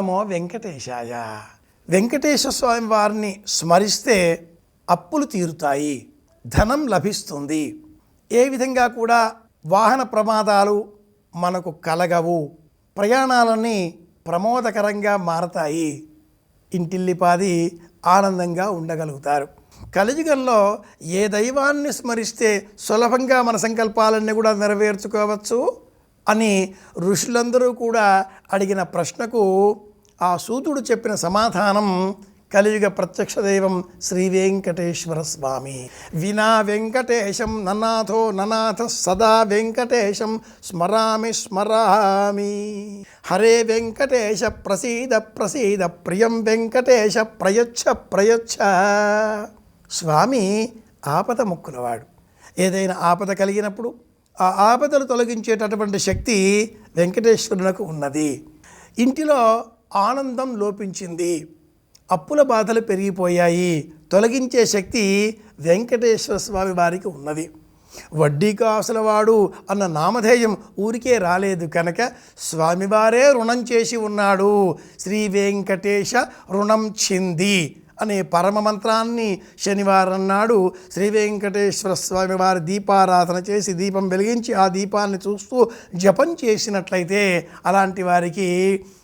నమో వెంకటేశాయ. వెంకటేశ్వర స్వామి వారిని స్మరిస్తే అప్పులు తీరుతాయి ధనం లభిస్తుంది. ఏ విధంగా కూడా వాహన ప్రమాదాలు మనకు కలగవు ప్రయాణాలన్నీ ప్రమోదకరంగా మారతాయి. ఇంటిల్లిపాది ఆనందంగా ఉండగలుగుతారు. కలియుగంలో ఏ దైవాన్ని స్మరిస్తే సులభంగా మన సంకల్పాలన్నీ కూడా నెరవేర్చుకోవచ్చు అని ఋషులందరూ కూడా అడిగిన ప్రశ్నకు ఆ సూతుడు చెప్పిన సమాధానం కలియుగ ప్రత్యక్ష దైవం శ్రీ వెంకటేశ్వర స్వామి. వినా వెంకటేశం ననాథో ననాథ సదా వెంకటేశం స్మరామి స్మరామి. హరే వెంకటేశ ప్రసీద ప్రసీద ప్రియం వెంకటేశ ప్రయచ్ఛ ప్రయచ్ఛ స్వామి ఆపద ముక్కులవాడు. ఏదైనా ఆపద కలిగినప్పుడు ఆ ఆపదలు తొలగించేటటువంటి శక్తి వెంకటేశ్వరునకు ఉన్నది. ఇంటిలో ఆనందం లోపించింది. అప్పుల బాధలు పెరిగిపోయాయి. తొలగించే శక్తి వెంకటేశ్వర స్వామి వారికి ఉన్నది. వడ్డీ కాసులవాడు అన్న నామధేయం ఊరికే రాలేదు కనుక స్వామివారే రుణం చేసి ఉన్నాడు. శ్రీ వెంకటేశ రుణం చింది. అనే పరమ మంత్రాన్ని శనివారం నాడు శ్రీ వెంకటేశ్వర స్వామి వారి దీపారాధన చేసి దీపం వెలిగించి ఆ దీపాన్ని చూస్తూ జపం చేసినట్లయితే అలాంటి వారికి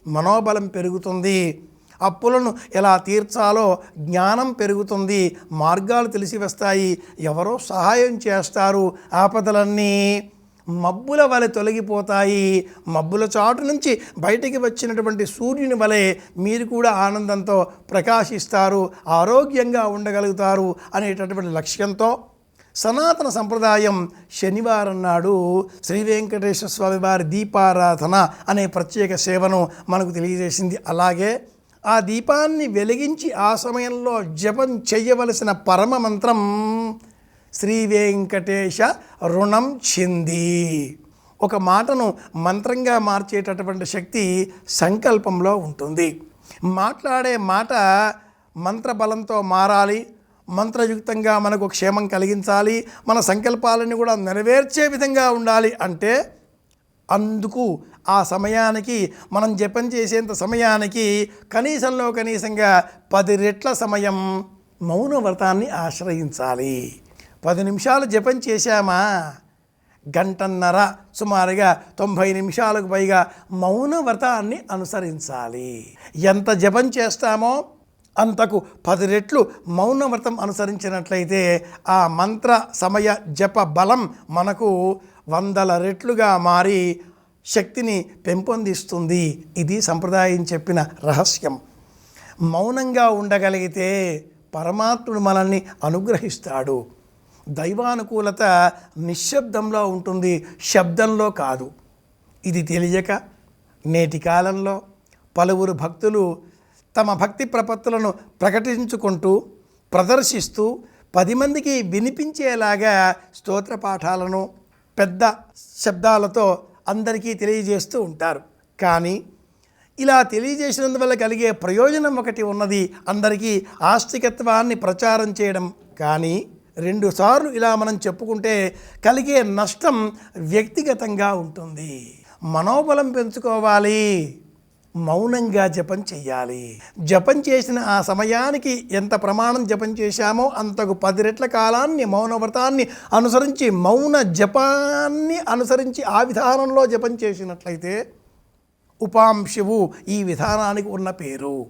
మనోబలం పెరుగుతుంది. అప్పులను ఎలా తీర్చాలో జ్ఞానం పెరుగుతుంది. మార్గాలు తెలిసి వస్తాయి. ఎవరో సహాయం చేస్తారు. ఆపదలన్నీ మబ్బుల వలె తొలగిపోతాయి. మబ్బుల చాటు నుంచి బయటికి వచ్చినటువంటి సూర్యుని వలె మీరు కూడా ఆనందంతో ప్రకాశిస్తారు ఆరోగ్యంగా ఉండగలుగుతారు అనేటటువంటి లక్ష్యంతో సనాతన సంప్రదాయం శనివారం నాడు శ్రీ వెంకటేశ్వర స్వామి వారి దీపారాధన అనే ప్రత్యేక సేవను మనకు తెలియజేసింది. అలాగే ఆ దీపాన్ని వెలిగించి ఆ సమయంలో జపం చేయవలసిన పరమ మంత్రం శ్రీ వెంకటేశ రుణం చింది. ఒక మాటను మంత్రంగా మార్చేటటువంటి శక్తి సంకల్పంలో ఉంటుంది. మాట్లాడే మాట మంత్రబలంతో మారాలి. మంత్రయుక్తంగా మనకు క్షేమం కలిగించాలి. మన సంకల్పాలను కూడా నెరవేర్చే విధంగా ఉండాలి అంటే అందుకు ఆ సమయానికి మనం జపం చేసేంత సమయానికి కనీసంలో కనీసంగా పది రెట్ల సమయం మౌన వ్రతాన్ని ఆశ్రయించాలి. పది నిమిషాలు జపం చేశామా? గంటన్నర సుమారుగా తొంభై నిమిషాలకు పైగా మౌన వ్రతాన్ని అనుసరించాలి. ఎంత జపం చేస్తామో అంతకు పది రెట్లు మౌన వ్రతం అనుసరించినట్లయితే ఆ మంత్ర సమయ జప బలం మనకు వందల రెట్లుగా మారి శక్తిని పెంపొందిస్తుంది. ఇది సంప్రదాయం చెప్పిన రహస్యం. మౌనంగా ఉండగలిగితే పరమాత్ముడు మనల్ని అనుగ్రహిస్తాడు. దైవానుకూలత నిశ్శబ్దంలో ఉంటుంది శబ్దంలో కాదు. ఇది తెలియక నేటి కాలంలో పలువురు భక్తులు తమ భక్తి ప్రపత్తులను ప్రకటించుకుంటూ ప్రదర్శిస్తూ పది మందికి వినిపించేలాగా స్తోత్ర పాఠాలను పెద్ద శబ్దాలతో అందరికీ తెలియజేస్తూ ఉంటారు. కానీ ఇలా తెలియజేసినందువల్ల కలిగే ప్రయోజనం ఒకటి ఉన్నది అందరికీ ఆస్తికత్వాన్ని ప్రచారం చేయడం. కానీ రెండుసార్లు ఇలా మనం చెప్పుకుంటే కలిగే నష్టం వ్యక్తిగతంగా ఉంటుంది. మనోబలం పెంచుకోవాలి. మౌనంగా జపం చెయ్యాలి. జపం చేసిన ఆ సమయానికి ఎంత ప్రమాణం జపం చేశామో అంతకు పది రెట్ల కాలాన్ని మౌన వ్రతాన్ని అనుసరించి మౌన జపాన్ని అనుసరించి ఆ విధానంలో జపం చేసినట్లయితే ఉపాంశువు ఈ విధానానికి ఉన్న పేరు.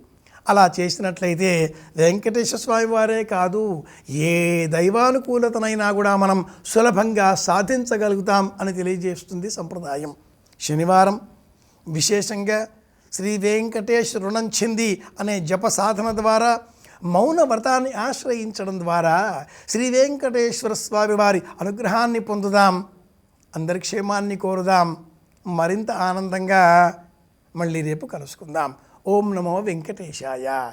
అలా చేసినట్లయితే వెంకటేశ్వర స్వామి వారే కాదు ఏ దైవానుకూలతనైనా కూడా మనం సులభంగా సాధించగలుగుతాం అని తెలియజేస్తుంది సంప్రదాయం. శనివారం విశేషంగా శ్రీ వెంకటేశ్ రుణం చెంది అనే జప సాధన ద్వారా మౌన వ్రతాన్ని ఆశ్రయించడం ద్వారా శ్రీ వెంకటేశ్వర స్వామి వారి అనుగ్రహాన్ని పొందుదాం అందరి క్షేమాన్ని కోరుదాం. మరింత ఆనందంగా మళ్ళీ రేపు కలుసుకుందాం. ఓం నమో వెంకటేశాయ.